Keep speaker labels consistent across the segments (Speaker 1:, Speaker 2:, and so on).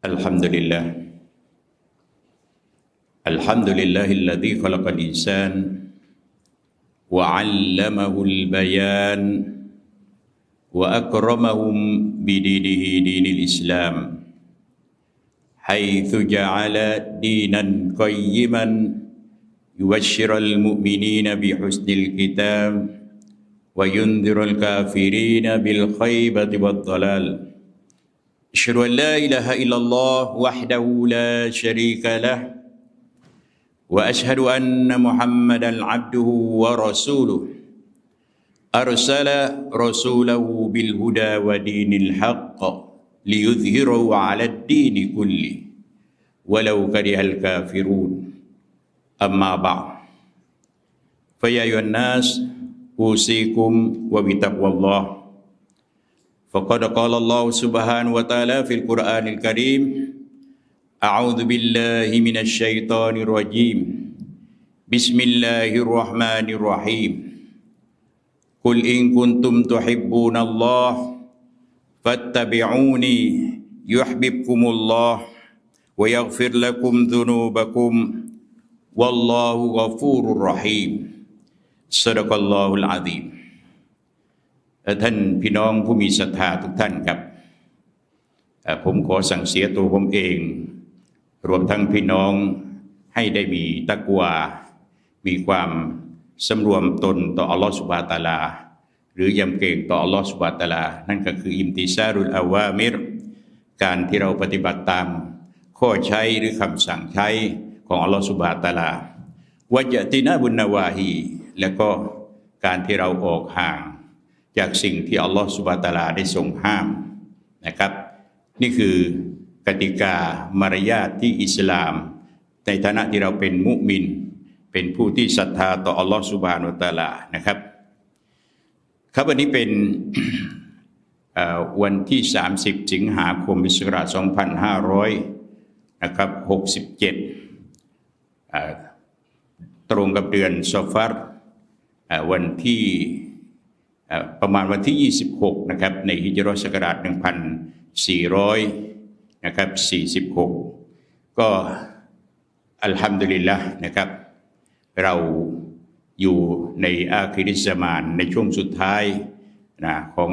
Speaker 1: الحمد لله. الحمد لله الذي خلق الإنسان وعلمه البيان وأكرمهم بدينه دين الإسلام حيث جعل دينا قيما يبشر المؤمنين بحسن الكتاب وينذر الكافرين بالخيبة والضلال. أشهد أن لا إله إلا الله وحده لا شريك له وأشهد أن محمدا عبده ورسوله. أرسل رسوله بالهدى ودين الحق ليظهره على الدين كله ولو كره الكافرون. أما بعد فيا أيها الناس أوصيكم وبتقوى الله. فقد قال الله سبحانه وتعالى في القرآن الكريم أعوذ بالله من الشيطان الرجيم بسم الله الرحمن الرحيم قل إن كنتم تحبون الله فاتبعوني يحببكم الله ويغفر لكم ذنوبكم والله غفور رحيم صدق الله العظيم ท่านพี่น้องผู้มีศรัทธาทุกท่านครับ ผมขอสั่งเสียตัวผมเอง รวมทั้งพี่น้องให้ได้มีตะกวามีความสำรวมตนต่ออัลลอฮฺสุบฮาตาลา หรือยำเกรงต่ออัลลอฮฺสุบฮาตาลา นั่นก็คืออิมติซารุลอาวามิร การที่เราปฏิบัติตาม ข้อใช้หรือคำสั่งใช้ของอัลลอฮฺสุบฮาตาลาวะจตินาบุนนาวาฮีแล้วก็การที่เราออกห่าง จากสิ่งที่อัลลอฮฺสุบฮาตาลาได้ทรงห้ามนะครับ นี่คือกติกามารยาทที่อิสลาม ในฐานะที่เราเป็นมุมิน เป็นผู้ที่ศรัทธาต่ออัลลอฮฺสุบฮานุตะอาลานะครับ ครับวันนี้เป็นวันที่ 30 สิงหาคมพุทธศักราช2500นะครับ67เอ่อตรงกับเดือนซอฟัรวันที่ ประมาณวันที่ 26 นะครับ ในฮิจรัชศักราช1400นะครับ46 ก็อัลฮัมดุลิลละนะครับ เราอยู่ในอาคิริสมานในช่วงสุดท้ายนะของ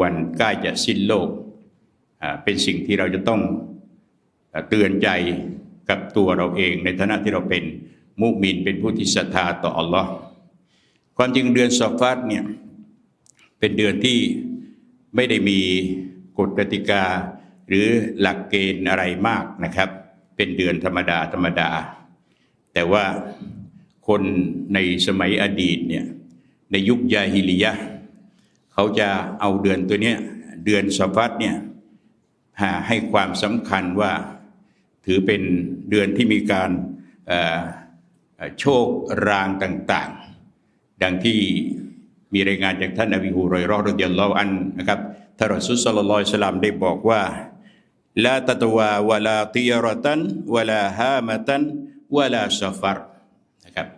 Speaker 1: วันใกล้จะสิ้นโลก เป็นสิ่งที่เราจะต้องเตือนใจกับตัวเราเอง ในฐานะที่เราเป็นมุมินเป็นผู้ที่ศรัทธาต่ออัลลอฮ์ความจริงเดือนซอฟาตเนี่ย เป็นเดือนที่ไม่ได้มีกฎกติกา หรือหลักเกณฑ์อะไรมากนะครับ เป็นเดือนธรรมดาธรรมดา แต่ว่าคนในสมัยอดีตเนี่ยในยุคยาฮิลิยะเขาจะเอาเดือนตัวเนี้ยเดือนสฟัตเนี่ยหาให้ความสำคัญว่าถือเป็นเดือนที่มีการโชครางต่างๆ ดังที่ มีรายงานจากท่านอบีฮูรอยรอรดิยัลลอฮุอันนะครับท่านรอซูลศ็อลลัลลอฮุอะลัยฮิวะซัลลัมได้บอกว่าลาตตวาวลาติยรตันวลาฮามตันวลาซาฟัรนะครับ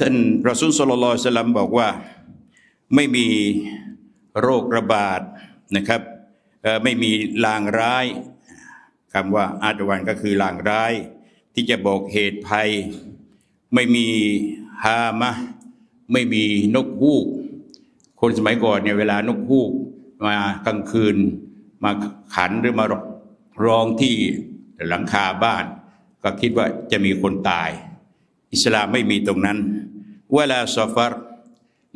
Speaker 1: ท่านรอซูลศ็อลลัลลอฮุอะลัยฮิวะซัลลัมบอกว่าไม่มีโรคระบาดนะครับไม่มีลางร้ายคำว่าอาตวันก็คือลางร้าย ที่จะบอกเหตุภัย ไม่มีฮามะ ไม่มีนกฮูก คนสมัยก่อนเนี่ยเวลานกฮูกมากลางคืนมาขันหรือมาร้องที่หลังคาบ้าน ก็คิดว่าจะมีคนตาย อิสลามไม่มีตรงนั้น เวลาซอฟัร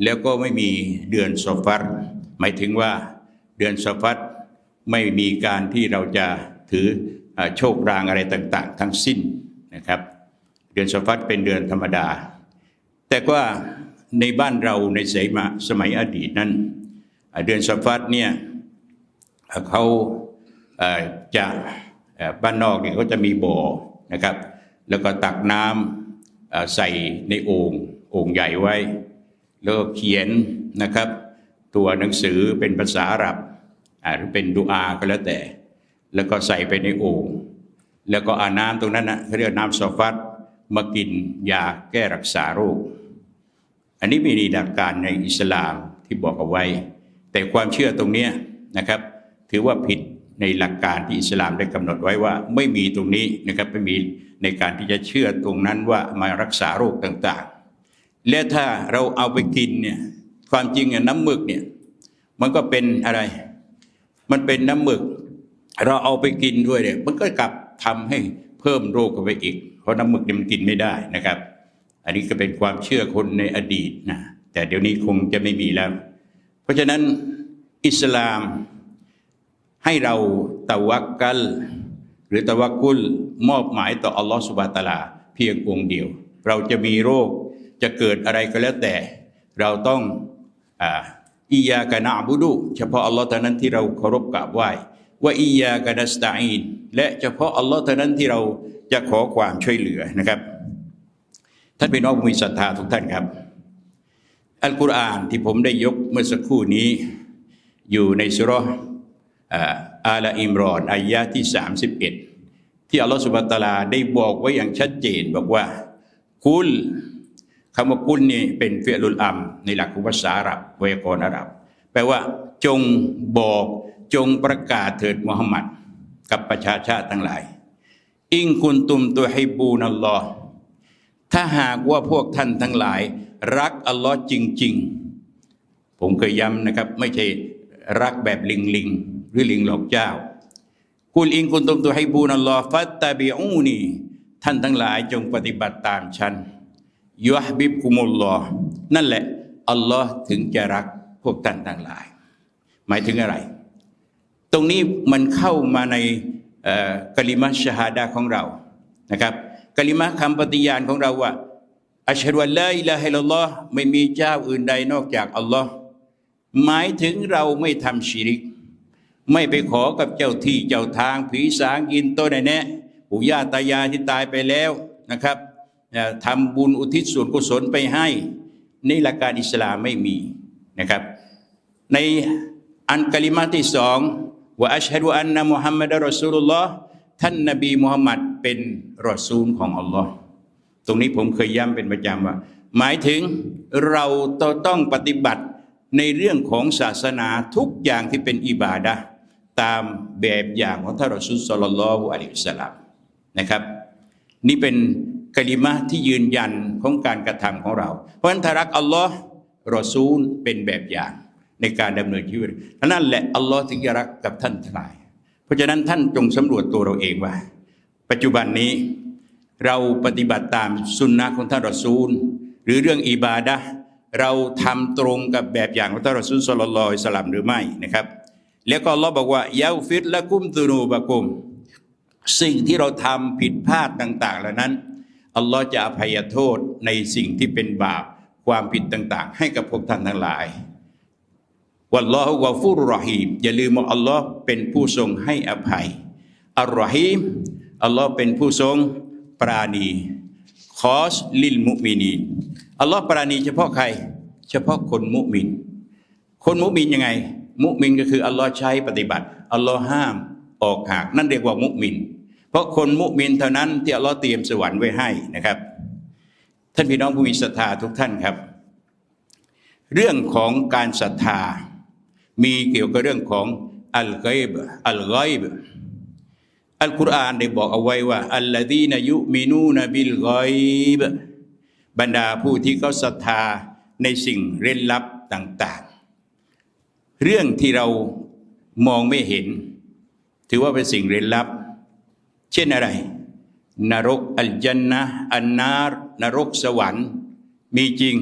Speaker 1: แล้วก็ไม่มีเดือนซอฟัรหมายถึงว่าเดือนซอฟัรไม่มีการที่เราจะถือโชครางอะไรต่าง ๆ ทั้งสิ้นนะครับ เดือนซอฟัรเป็นเดือนธรรมดา แต่ว่า ในบ้านเราในสมัยสมัยอดีตนั้น เดือนซอฟัรเนี่ยเขาจะบ้านนอกเนี่ยเขาจะมีบ่อนะครับ แล้วก็ตักน้ำใส่ในโอ่งโอ่งใหญ่ไว้ แล้วก็เขียนนะครับ ตัวหนังสือเป็นภาษาอาหรับหรือเป็นดูอาก็แล้วแต่ แล้วก็ใส่ไปในโอ่งแล้วก็เอาน้ำตรงนั้นนะเขาเรียกน้ำซอฟัตมากินยาแก้รักษาโรค อันนี้มีหลักการในอิสลามที่บอกเอาไว้ แต่ความเชื่อตรงเนี้ยนะครับ ถือว่าผิดในหลักการที่อิสลามได้กำหนดไว้ว่า ไม่มีตรงนี้นะครับไม่มีในการที่จะเชื่อตรงนั้นว่ามารักษาโรคต่างๆ และถ้าเราเอาไปกินเนี่ยความจริงเนี่ยน้ำหมึกเนี่ยมันก็เป็นอะไร มันเป็นน้ำหมึก เราเอาไปกินด้วยเนี่ยมันก็กลับทำให้เพิ่มโรคเข้าไปอีก เพราะน้ำหมึกเนี่ยมันกินไม่ได้นะครับ อันนี้ก็เป็นความเชื่อคนในอดีตนะแต่เดี๋ยวนี้คงจะไม่มีแล้ว เพราะฉะนั้นอิสลามให้เราตะวักกัลหรือตะวักกุลมอบหมายต่ออัลลอฮฺสุบฮาตาลา เพียงองค์เดียว เราจะมีโรคจะเกิดอะไรก็แล้วแต่ เราต้องอียากะนะบุดุเฉพาะอัลลอฮ์เท่านั้นที่เราเคารพกราบไหว้ว่าอียากะนัสตาอีนและเฉพาะอัลลอฮ์เท่านั้นที่เราจะขอความช่วยเหลือนะครับ ท่านพี่น้องผู้มีศรัทธาทุกท่านครับ อัลกุรอานที่ผมได้ยกเมื่อสักครู่นี้อยู่ในสุรอาอาลาอิมรอนอายะที่ 31 ที่อัลลอฮฺสุบะตาลาได้บอกไว้อย่างชัดเจนบอกว่ากุลคำว่ากุลนี่เป็นเฟียลุลอัมในหลักภาษาอาหรับไวยากรณ์อาหรับ แปลว่าจงบอกจงประกาศเถิดมุฮัมมัดกับประชาชาติทั้งหลาย อิงคุนตุมตัวให้บูนัลลอฮ์ ถ้าหากว่าพวกท่านทั้งหลาย รักอัลลอฮ์จริง ๆ ผมเคยย้ำนะครับ ไม่ใช่รักแบบลิงลิงหรือลิงหลอกเจ้า กุลอิงกุนตุมตัวให้บูนัลลอฮ์ฟัตตาบิอูนีท่านทั้งหลายจงปฏิบัติตามฉันยุฮบิบกุมุลลอฮ์นั่นแหละอัลลอฮ์ถึงจะรักพวกท่านทั้งหลาย หมายถึงอะไร ตรงนี้มันเข้ามาในกลิมะชฮาดาของเรานะครับ กลิมะคำปฏิญาณของเราว่าอัชฮะดุลลาอิลาฮิลลอฮ์ไม่มีเจ้าอื่นใดนอกจากอัลลอฮ์หมายถึงเราไม่ทำชิริก ไม่ไปขอกับเจ้าที่เจ้าทางผีสางกินโตนแนะปู่ย่าตายายที่ตายไปแล้วนะครับทำบุญอุทิศส่วนกุศลไปให้ในหลักการอิสลามไม่มีนะครับ ในอันกลิมาที่สองว่าอัชฮะดุอันนะมุฮัมมัดรอซูลุลลอฮ์ท่านนบีมุฮัมมัดเป็น รอซูลของอัลลอฮ์ตรงนี้ผมเคยย้ำเป็นประจำว่า หมายถึงเราต้องปฏิบัติในเรื่องของศาสนาทุกอย่างที่เป็นอิบาดะตามแบบอย่างของท่านรอซูลสลลัลลอฮุอะลัยฮิวะสัลลัมนะครับ นี่เป็นกลิมะที่ยืนยันของการกระทำของเรา เพราะฉะนั้นถ้ารักอัลลอฮ์รอซูลเป็นแบบอย่างในการดำเนินชีวิตนั่นแหละอัลลอฮ์ถึงจะรักกับท่านทลาย เพราะฉะนั้นท่านจงสำรวจตัวเราเองว่า ปัจจุบันนี้เราปฏิบัติตามสุนนะของท่านรอซูล หรือเรื่องอิบาดะเราทำตรงกับแบบอย่างของท่านรอซูลสลลัลลอฮุอะลัยฮิวะสัลลัมหรือไม่นะครับ แล้วก็อัลลอฮ์บอกว่ายาฟิดละกุมตุนูบะกุม สิ่งที่เราทำผิดพลาดต่าง ๆ เหล่านั้นอัลลอฮ์จะอภัยโทษในสิ่งที่เป็นบาปความผิดต่าง ๆ ให้กับพวกท่านทั้งหลายวัลลอฮุวะฟูรุรอฮีมอย่าลืมว่าอัลลอฮ์เป็นผู้ทรงให้อภัยอัลรอฮีม อัลลอฮ์เป็นผู้ทรงปราณีคอสลิลมุมินีนอัลลอฮ์ปราณีเฉพาะใคร เฉพาะคนมุมิน คนมุมินยังไง มุมินก็คืออัลลอฮ์ใช้ปฏิบัติอัลลอฮ์ห้ามออกหากนั่นเรียกว่ามุมิน เพราะคนมุมินเท่านั้นที่อัลลอฮ์เตรียมสวรรค์ไว้ให้นะครับ ท่านพี่น้องผู้มีศรัทธาทุกท่านครับ เรื่องของการศรัทธา มีเกี่ยวกับเรื่องของอัลไกบอัลไกบ อัลกุรอานได้บอกเอาไว้ว่าอัลลดีนายุมินูนบิลไกบบรรดาผู้ที่เขาศรัทธาในสิ่งเร้นลับต่าง ๆ เรื่องที่เรามองไม่เห็น ถือว่าเป็นสิ่งเร้นลับ เช่นอะไร นรกอัลจันนะอันนารนรกสวรรค์ มีจริง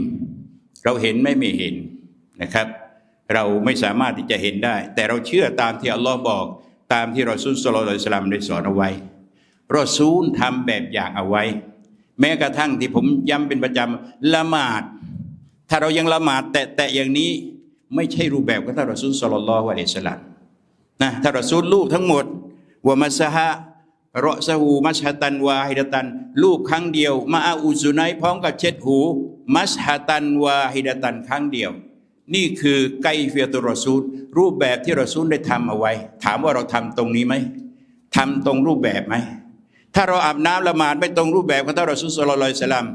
Speaker 1: เราเห็นไม่ไม่เห็นนะครับ เราไม่สามารถที่จะเห็นได้ แต่เราเชื่อตามที่อัลลอฮ์บอก ตามที่รอซูลสโลลัลสลามได้สอนเอาไว้รอซูลทำแบบอย่างเอาไว้ แม้กระทั่งที่ผมย้ำเป็นประจำละหมาด ถ้าเรายังละหมาดแต่แต่อย่างนี้ไม่ใช่รูปแบบของท่านรอซูลสลลัลลอฮุอะลัยฮิสลลัมนะถ้ารอซูลรูปทั้งหมดวะมัสฮะรอซะฮูมัสฮตันวาฮิดะตัน รูปครั้งเดียว มาอาอุซุนัยพร้อมกับเช็ดหู มัสฮตันวาฮิดะตันครั้งเดียว นี่คือไกเฟียตุรอซูลรูปแบบที่รอซูลได้ทำเอาไว้ ถามว่าเราทำตรงนี้ไหมทำตรงรูปแบบไหมถ้าเราอาบน้ำละหมาดไม่ตรงรูปแบบของท่านรอซูลสลลัลลอฮุอะลัยฮิวะสัลลัม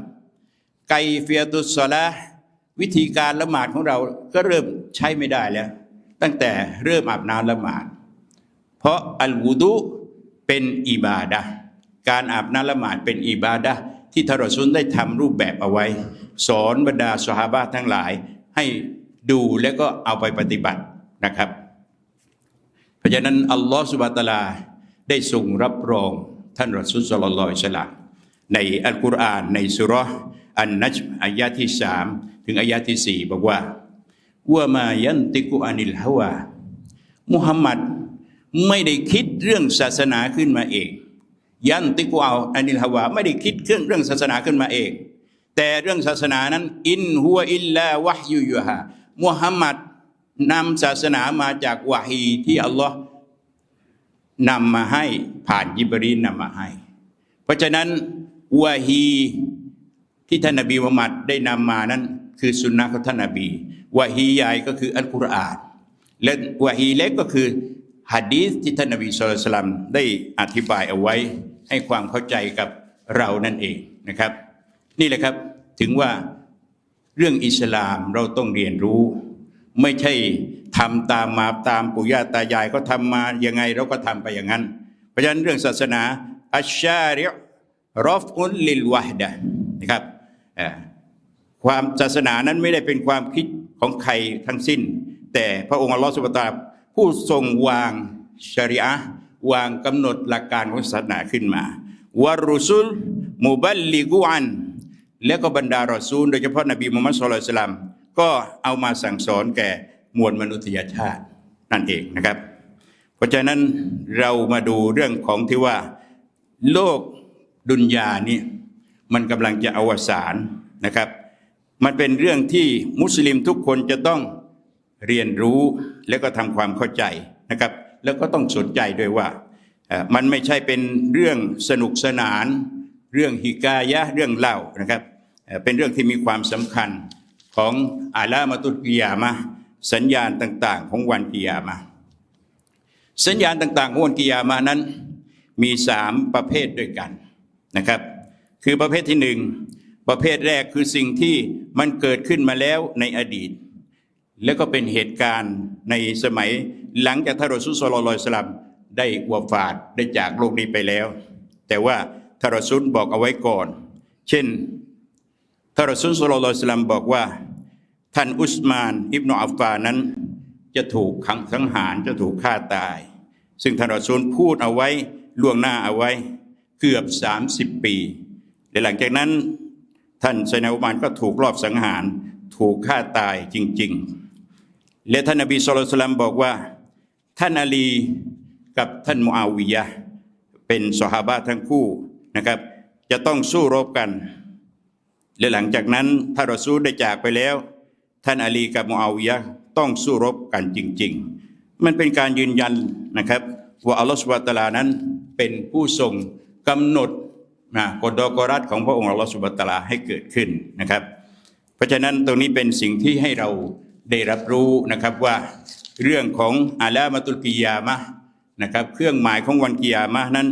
Speaker 1: ไกเฟียตุสลาห์วิธีการละหมาดของเราก็เริ่มใช้ไม่ได้แล้ว ตั้งแต่เริ่มอาบน้ำละหมาด เพราะอัลวุดุเป็นอิบาดะการอาบน้ำละหมาดเป็นอิบาดะที่ทารอซุลได้ทำรูปแบบเอาไว้ สอนบรรดาสหาบะทั้งหลายให้ ดูแล้วก็เอาไปปฏิบัตินะครับ เพราะฉะนั้นอัลลอฮฺสุบะตะลาได้ทรงรับรองท่านรอซูลสลลัลลอยสลลัมในอัลกุรอานในสุรอันนัจมอายะที่สามถึงอายะที่สี่บอกว่าว่ามายันติกุอานิลฮาวามุฮัมมัดไม่ได้คิดเรื่องศาสนาขึ้นมาเอง ยันติกุอาอานิลฮาวาไม่ได้คิดเรื่องเรื่องศาสนาขึ้นมาเอง แต่เรื่องศาสนานั้น อินหัวอิลลาวะยุยูฮา มุฮัมมัดนำศาสนามาจากวะฮีที่อัลลอฮ์นำมาให้ผ่านยิบรีนนำมาให้ เพราะฉะนั้นวะฮีที่ท่านนบีมุฮัมมัดได้นำมานั้น คือสุนนะของท่านนบีวะฮีใหญ่ก็คืออัลกุรอานและวะฮีเล็กก็คือฮะดีษที่ท่านนบีสุลต่านได้อธิบายเอาไว้ให้ความเข้าใจกับเรานั่นเองนะครับ นี่แหละครับถึงว่า เรื่องอิสลามเราต้องเรียนรู้ ไม่ใช่ทำตามมาตามปู่ย่าตายายก็ทำมายังไงเราก็ทำไปอย่างนั้น เพราะฉะนั้นเรื่องศาสนาอัชชาริรอฟอุนลิลวะฮดะนะครับความศาสนานั้นไม่ได้เป็นความคิดของใครทั้งสิ้น แต่พระองค์อัลลอฮฺสุบตาผู้ทรงวางชริอะห์วางกำหนดหลักการของศาสนาขึ้นมาวารุซุลมุบัลลิกุอัน และก็บรรดารอซูล โดยเฉพาะนบีมุฮัมมัดสุลลัลสลัมก็เอามาสั่งสอนแก่มวลมนุษยชาตินั่นเองนะครับ เพราะฉะนั้นเรามาดูเรื่องของที่ว่า โลกดุนยานี่มันกำลังจะอวสานนะครับ มันเป็นเรื่องที่มุสลิมทุกคนจะต้องเรียนรู้และก็ทำความเข้าใจนะครับ แล้วก็ต้องสนใจด้วยว่ามันไม่ใช่เป็นเรื่องสนุกสนาน เรื่องฮิกายะเรื่องเล่านะครับเป็นเรื่องที่มีความสำคัญของอาลามาตุกิยามะสัญญาณต่าง ๆ ของวันกิยามะสัญญาณต่าง ๆ ของวันกิยามะนั้นมีสามประเภทด้วยกันนะครับ คือประเภทที่หนึ่งประเภทแรกคือสิ่งที่มันเกิดขึ้นมาแล้วในอดีต แล้วก็เป็นเหตุการณ์ในสมัยหลังจากทารอซูลลลัลลอยฮิวะซัลลัมได้อวฟาดได้จากโลกนี้ไปแล้ว แต่ว่า ท่านรอซูลบอกเอาไว้ก่อน เช่นท่านรอซูลศ็อลลัลลอฮุลัยฮิวะซัลลัมบอกว่า ท่านอุสมาน อิบนุอัฟฟานั้น จะถูกขังสังหารจะถูกฆ่าตาย ซึ่งท่านรอซูลพูดเอาไว้ล่วงหน้าเอาไว้เกือบ 30 ปีและหลังจากนั้น ท่านไซนาอุมานก็ถูกรอบสังหารถูกฆ่าตายจริง ๆ และท่านนบีสุลต่านบอกว่า ท่านอาลีกับท่านมุอาวิยะเป็นสหาบะทั้งคู่ นะครับ จะต้องสู้รบกัน และหลังจากนั้นท่ารอซูลได้จากไปแล้ว ท่านอาลีกับมุอาวิยะต้องสู้รบกันจริง ๆ มันเป็นการยืนยันนะครับ ว่าอัลลอฮฺสุบะตาลานั้นเป็นผู้ทรงกำหนดนะกฎกรัตของพระองค์อัลลอฮฺสุบะตาลาให้เกิดขึ้นนะครับ เพราะฉะนั้นตรงนี้เป็นสิ่งที่ให้เราได้รับรู้นะครับว่าเรื่องของอาลามาตุลกิยามะนะครับ เครื่องหมายของวันกิยามะนั้น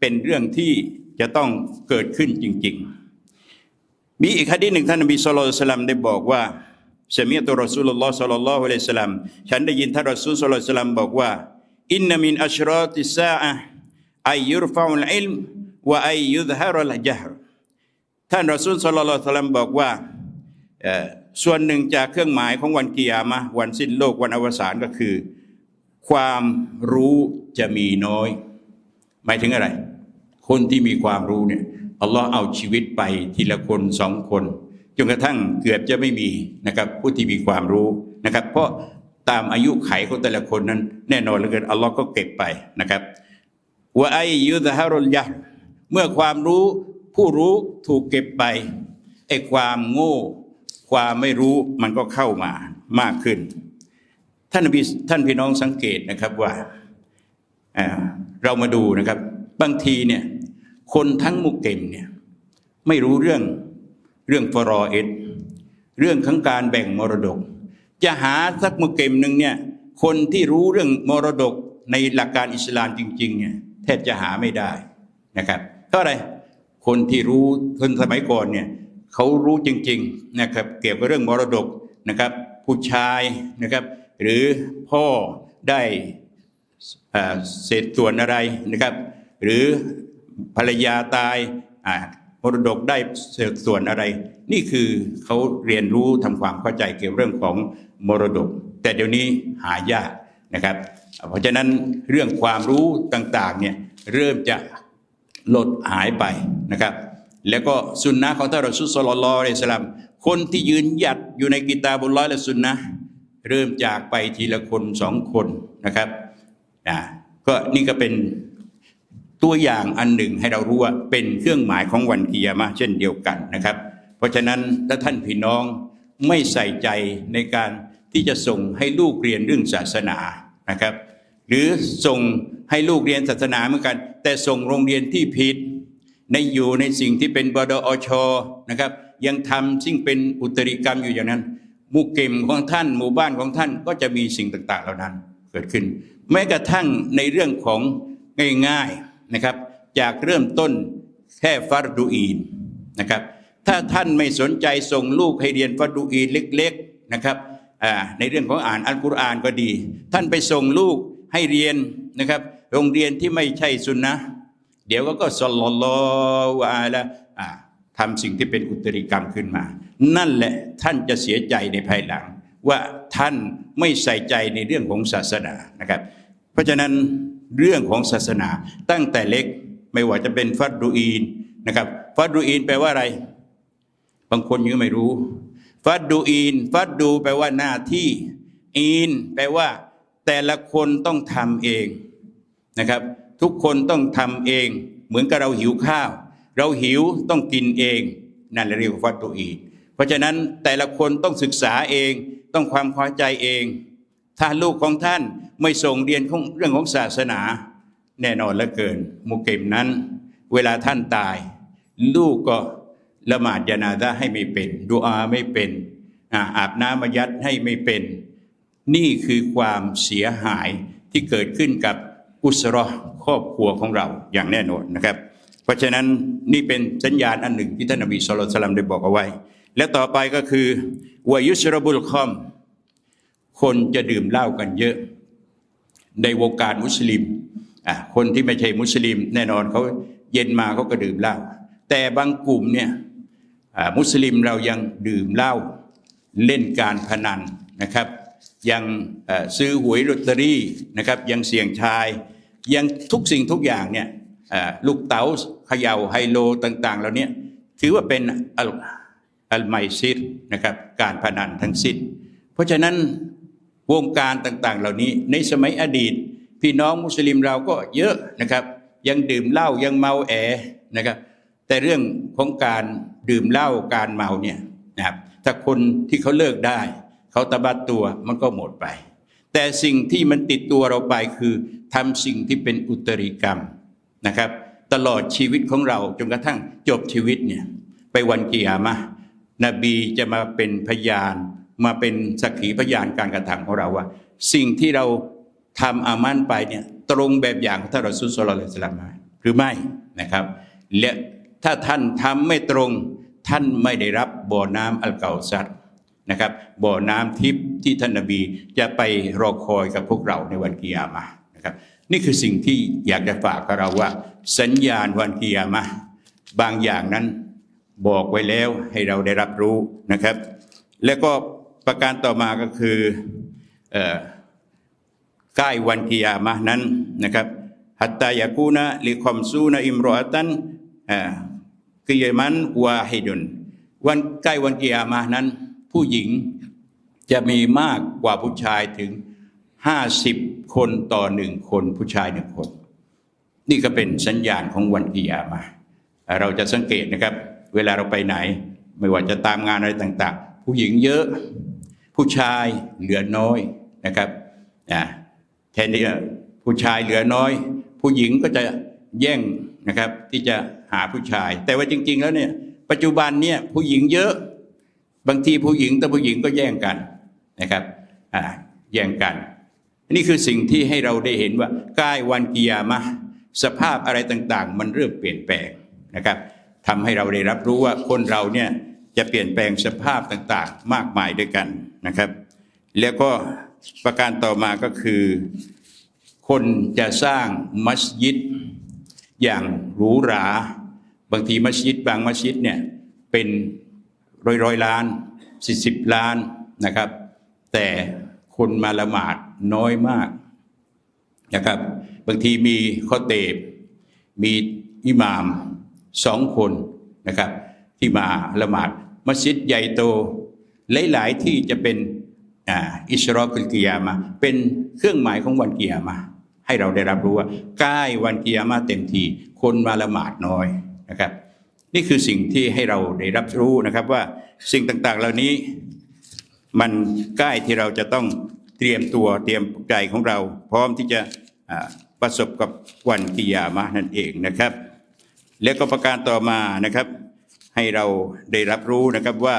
Speaker 1: เป็นเรื่องที่ จะต้องเกิดขึ้นจริง ๆ มีอีกคดีหนึ่งท่านนบีสุลต่านได้บอกว่าเสมียตุรอสูลุลลอฮ์สัลลัลลอฮุอะลัยฮิสลามฉันได้ยินท่านรอซูลสัลลัลลอฮุอะลัยฮิสลามบอกว่าอินนามินอัชราติสซาอะอัยยุรฟะอุลอิลมวะอัยยุซฮารุลจฮรท่านรอซูลสัลลัลลอฮุอะลัยฮิสลามบอกว่าส่วนหนึ่งจากเครื่องหมายของวันกิยามะวันสิ้นโลกวันอวสานก็คือ ความรู้จะมีน้อย หมายถึงอะไร คนที่มีความรู้เนี่ยอัลลอฮ์เอาชีวิตไปทีละคนสองคนจนกระทั่งเกือบจะไม่มีนะครับผู้ที่มีความรู้นะครับ เพราะตามอายุไขของแต่ละคนนั้น แน่นอนเหลือเกินอัลลอฮ์ก็เก็บไปนะครับว่าไอยุทฮารุลยะเมื่อความรู้ผู้รู้ถูกเก็บไปไอความโง่ ความไม่รู้มันก็เข้ามามากขึ้น ท่านนบีท่านพี่น้องสังเกตนะครับว่าอ่าเรามาดูนะครับ บางทีเนี่ยคนทั้งมุกเกมเนี่ยไม่รู้เรื่องเรื่องฟรอเอดเรื่องของการแบ่งมรดก จะหาสักมุกเกมหนึ่งเนี่ยคนที่รู้เรื่องมรดกในหลักการอิสลามจริงๆเนี่ยแทบจะหาไม่ได้นะครับเพราะอะไรคนที่รู้คนสมัยก่อนเนี่ยเขารู้จริงๆนะครับเกี่ยวกับเรื่องมรดกนะครับผู้ชายนะครับ หรือพ่อได้เออเศษส่วนอะไรนะครับ หรือภรรยาตายมรดกได้เศษส่วนอะไร นี่คือเขาเรียนรู้ทำความเข้าใจเกี่ยวเรื่องของมรดก แต่เดี๋ยวนี้หายากนะครับ เพราะฉะนั้นเรื่องความรู้ต่างๆเนี่ยเริ่มจะลดหายไปนะครับ แล้วก็สุนนะของท่านรอซูลศ็อลลลอฮุอะลัยฮิวะซัลลัมคนที่ยืนหยัดอยู่ในกิตาบุลลอฮ์และสุนนะเริ่มจากไปทีละคนสองคนนะครับนะก็นี่ก็เป็น ตัวอย่างอันหนึ่งให้เรารู้ว่าเป็นเครื่องหมายของวันกิยามะเช่นเดียวกันนะครับ เพราะฉะนั้นถ้าท่านพี่น้องไม่ใส่ใจในการที่จะส่งให้ลูกเรียนเรื่องศาสนานะครับ หรือส่งให้ลูกเรียนศาสนาเหมือนกัน แต่ส่งโรงเรียนที่ผิด ในอยู่ในสิ่งที่เป็นบดอชนะครับ ยังทำซึ่งเป็นอุตริกรรมอยู่อย่างนั้นหมู่เก็มของท่านหมู่บ้านของท่านก็จะมีสิ่งต่าง ๆ เหล่านั้นเกิดขึ้น แม้กระทั่งในเรื่องของง่ายๆ นะครับ จากเริ่มต้นแค่ฟารดูอีนนะครับ ถ้าท่านไม่สนใจส่งลูกให้เรียนฟารดูอีนเล็ก ๆนะครับอ่าในเรื่องของอ่านอัลกุรอานก็ดี ท่านไปส่งลูกให้เรียนนะครับ โรงเรียนที่ไม่ใช่สุนนะเดี๋ยวก็สลลลอฮุอะละทำสิ่งที่เป็นอุตริกรรมขึ้นมา นั่นแหละท่านจะเสียใจในภายหลัง ว่าท่านไม่ใส่ใจในเรื่องของศาสนานะครับ เพราะฉะนั้น เรื่องของศาสนาตั้งแต่เล็กไม่ว่าจะเป็นฟัดดูอีนนะครับฟัดดูอีนแปลว่าอะไร บางคนยังไม่รู้ ฟัดดูอีน ฟัดดูแปลว่าหน้าที่ อีน แปลว่า แต่ละคนต้องทำเองนะครับ ทุกคนต้องทำเอง เหมือนกับเราหิวข้าว เราหิวต้องกินเอง นั่นเรียกว่าฟัดดูอีน เพราะฉะนั้นแต่ละคนต้องศึกษาเอง ต้องความเข้าใจเอง ถ้าลูกของท่านไม่ส่งเรียนของเรื่องของศาสนา แน่นอนเหลือเกิน มุเกมนั้น เวลาท่านตาย ลูกก็ละหมาดยานาซะห์ให้ไม่เป็นดูอาไม่เป็นอาอาบน้ำมายัดให้ไม่เป็น นี่คือความเสียหายที่เกิดขึ้นกับอุสรอครอบครัวของเราอย่างแน่นอนนะครับ เพราะฉะนั้นนี่เป็นสัญญาณอันหนึ่งที่ท่านนบีสุลต่านได้บอกเอาไว้ และต่อไปก็คือวายุชรบุลคอม คนจะดื่มเหล้ากันเยอะ ในวงการมุสลิมอะคนที่ไม่ใช่มุสลิม แน่นอนเขาเย็นมาเขาก็ดื่มเหล้าแต่บางกลุ่มเนี่ยมุสลิมเรายังดื่มเหล้าเล่นการพนันนะครับ ยังซื้อหวยลอตเตอรี่นะครับ ยังเสี่ยงทาย ยังทุกสิ่งทุกอย่างเนี่ยลูกเต๋าเขย่าไฮโลต่าง ๆ เหล่านี้ถือว่าเป็นอัลอัลไมซิดนะครับการพนันทั้งสิ้น เพราะฉะนั้น วงการต่างๆ เหล่านี้ ในสมัยอดีต พี่น้องมุสลิมเราก็เยอะนะครับ ยังดื่มเหล้ายังเมาแอนะครับ แต่เรื่องของการดื่มเหล้าการเมาเนี่ยนะครับถ้าคนที่เขาเลิกได้ เขาตะบัดตัวมันก็หมดไป แต่สิ่งที่มันติดตัวเราไปคือทำสิ่งที่เป็นอุตริกรรมนะครับ ตลอดชีวิตของเราจนกระทั่งจบชีวิตเนี่ยไปวันกิยามะนบีจะมาเป็นพยาน มาเป็นสักขีพยานการกระทำของเราว่า สิ่งที่เราทำอามันไปเนี่ยตรงแบบอย่างของท่านรอซูลศ็อลลัลลอฮุลัยฮิวะซัลลัมไหรือไม่นะครับ และถ้าท่านทำไม่ตรงท่านไม่ได้รับบ่อน้ำอัลเกาซัดนะครับบ่อน้ำทิพย์ที่ท่านนบีจะไปรอคอยกับพวกเราในวันกิยามะนะครับนี่คือสิ่งที่อยากจะฝากกับเราว่า สัญญาณวันกิยามะบางอย่างนั้นบอกไว้แล้วให้เราได้รับรู้นะครับ แล้วก็ ประการต่อมาก็คือเอ่อใกล้วันกิยามะนั้นนะครับฮัตตายากูนะลิคอมซูนะอิมรอตันเอ่อกิยามันวาฮิดุนวันใกล้วันกิยามะนั้น ผู้หญิงจะมีมากกว่าผู้ชายถึงห้าสิบคนต่อหนึ่งคนผู้ชายหนึ่งคน นี่ก็เป็นสัญญาณของวันกิยามะเราจะสังเกตนะครับ เวลาเราไปไหน ไม่ว่าจะตามงานอะไรต่าง ๆ ผู้หญิงเยอะ ผู้ชายเหลือน้อยนะครับอ่าแทนที่ผู้ชายเหลือน้อย ผู้หญิงก็จะแย่งนะครับที่จะหาผู้ชาย แต่ว่าจริง ๆ แล้วเนี่ยปัจจุบันเนี่ยผู้หญิงเยอะบางทีผู้หญิงแต่ผู้หญิงก็แย่งกันนะครับอ่าแย่งกัน นี่คือสิ่งที่ให้เราได้เห็นว่าใกล้วันกิยามะสภาพอะไรต่างๆ มันเริ่มเปลี่ยนแปลงนะครับทำให้เราได้รับรู้ว่าคนเราเนี่ย จะเปลี่ยนแปลงสภาพต่างๆ มากมายด้วยกันนะครับ แล้วก็ประการต่อมาก็คือ คนจะสร้างมัสยิดอย่างหรูหรา บางทีมัสยิดบางมัสยิดเนี่ยเป็นร้อยร้อยๆล้านสิบสิบล้านนะครับ แต่คนมาละหมาดน้อยมากนะครับ บางทีมีข้อเตบมีอิหมามสองคนนะครับ ที่มาละหมาด มัสยิดใหญ่โต หลาย ๆ ที่จะเป็นอิสรอกุลกิยามะห์เป็นเครื่องหมายของวันกิยามะห์ให้เราได้รับรู้ว่าใกล้วันกิยามะห์เต็มทีคนมาละหมาดน้อยนะครับ นี่คือสิ่งที่ให้เราได้รับรู้นะครับว่าสิ่งต่าง ๆ เหล่านี้มันใกล้ที่เราจะต้องเตรียมตัวเตรียมใจของเรา พร้อมที่จะประสบกับวันกิยามะนั่นเองนะครับ แล้วก็ประการต่อมานะครับ ให้เราได้รับรู้นะครับว่า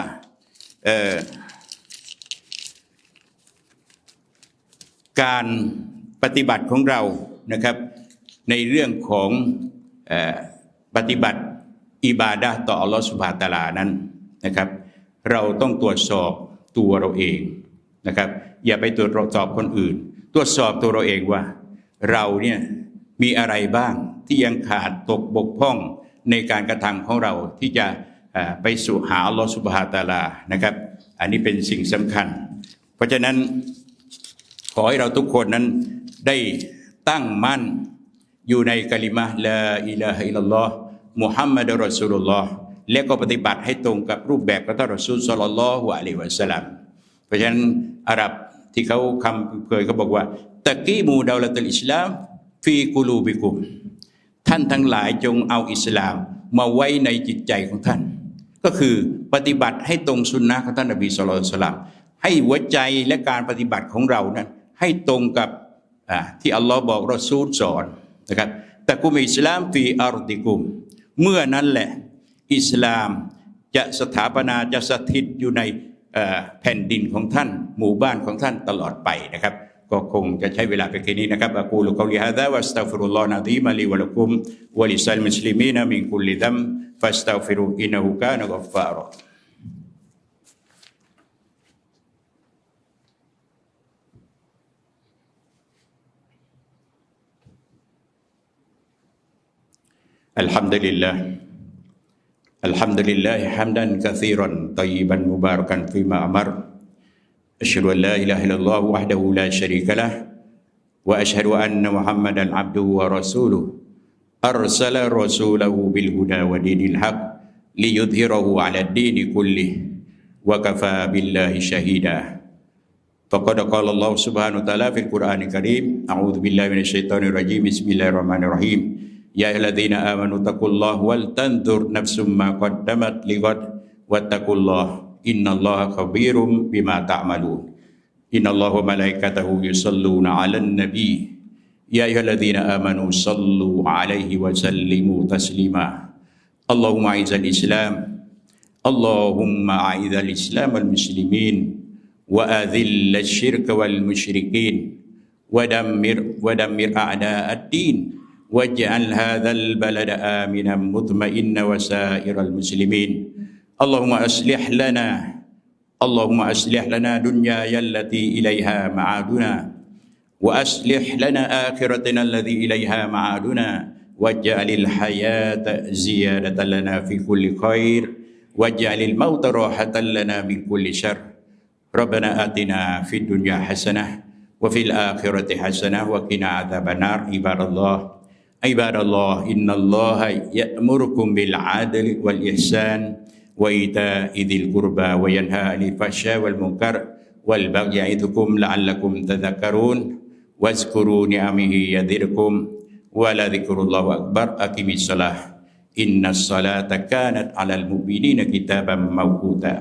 Speaker 1: การปฏิบัติของเรานะครับ ในเรื่องของออปฏิบัติอิบาดะต่ออัลลอฮฺสุบฮาตาลานั้นนะครับ เราต้องตรวจสอบตัวเราเองนะครับ อย่าไปตรวจสอบคนอื่น ตรวจสอบตัวเราเองว่า เราเนี่ยมีอะไรบ้างที่ยังขาดตกบกพร่อง ในการกระทำของเราที่จะไปสู่หาอัลลอฮฺสุบฮาตาลานะครับ อันนี้เป็นสิ่งสำคัญ เพราะฉะนั้นขอให้เราทุกคนนั้นได้ตั้งมั่นอยู่ในกลิมะลาอิลาฮะอิลลอฮ์มุฮัมมัดรอสูลุลลอฮ์และก็ปฏิบัติให้ตรงกับรูปแบบของท่านรอซูลศ็อลลลอฮุอะลัยฮิวะสัลลัมเพราะฉะนั้นอาหรับที่เขาคำเคยเขาบอกว่าตะกี้มูดาวละตุลอิสลามฟีกูลูบิกุม ท่านทั้งหลายจงเอาอิสลามมาไว้ในจิตใจของท่าน ก็คือปฏิบัติให้ตรงสุนนะของท่านนบีสุลต่านสลัมให้หัวใจและการปฏิบัติของเรานั้น ให้ตรงกับที่อัลลอฮ์บอกเรอซูลสอนนะครับแต่กุมอิสลามฟีอารดิกุม เมื่อนั้นแหละอิสลามจะสถาปนาจะสถิตอยู่ในแผ่นดินของท่าน หมู่บ้านของท่านตลอดไปนะครับ ก็คงจะใช้เวลาไปแค่นี้นะครับอะกูลุกอลิฮะดะวัสตัฆฟิรุลลอฮ์นะดีมะลีวะลักุมวะลิซัลมุสลิมีนมินกุลลิดัมฟัสตัฆฟิรุอินนะฮูกานะกัฟฟารอ الحمد لله الحمد لله حمدا كثيرا طيبا مباركا فيما أمر أشهد أن لا إله إلا الله وحده لا شريك له وأشهد أن محمدا عبده ورسوله. أرسل رسوله بالهدى ودين الحق ليظهره على الدين كله وكفى بالله شهيدا. فقد قال الله سبحانه وتعالى في القرآن الكريم أعوذ بالله من الشيطان الرجيم بسم الله الرحمن الرحيم. يا الذين آمنوا اتقوا الله ولتنظر نفس ما قدمت لغد واتقوا الله. إن الله خبير بما تعملون إن الله ملائكته يصلون على النبي يا أيها الذين آمنوا صلوا عليه وسلموا تسليما اللهم أعز الإسلام اللهم أعز الإسلام المسلمين وأذل الشرك والمشركين ودمر ودمر أعداء الدين واجعل هذا البلد آمنا مطمئنا وسائر المسلمين اللهم أصلح لنا اللهم أصلح لنا دنياي التي إليها معادنا وأصلح لنا آخرتنا الذي إليها معادنا واجعل الحياة زيادة لنا في كل خير واجعل الموت راحة لنا من كل شر. ربنا آتنا في الدنيا حسنة وفي الآخرة حسنة وقنا عذاب النار. عباد الله عباد الله إن الله يأمركم بالعدل والإحسان وإيتاء ذي القربى وينهى عن الفحشاء والمنكر والبغي يعظكم لعلكم تذكرون واذكروا نعمه يذكركم ولذكر الله أكبر أقم الصلاة إن الصلاة كانت على المؤمنين كتابا موقوتا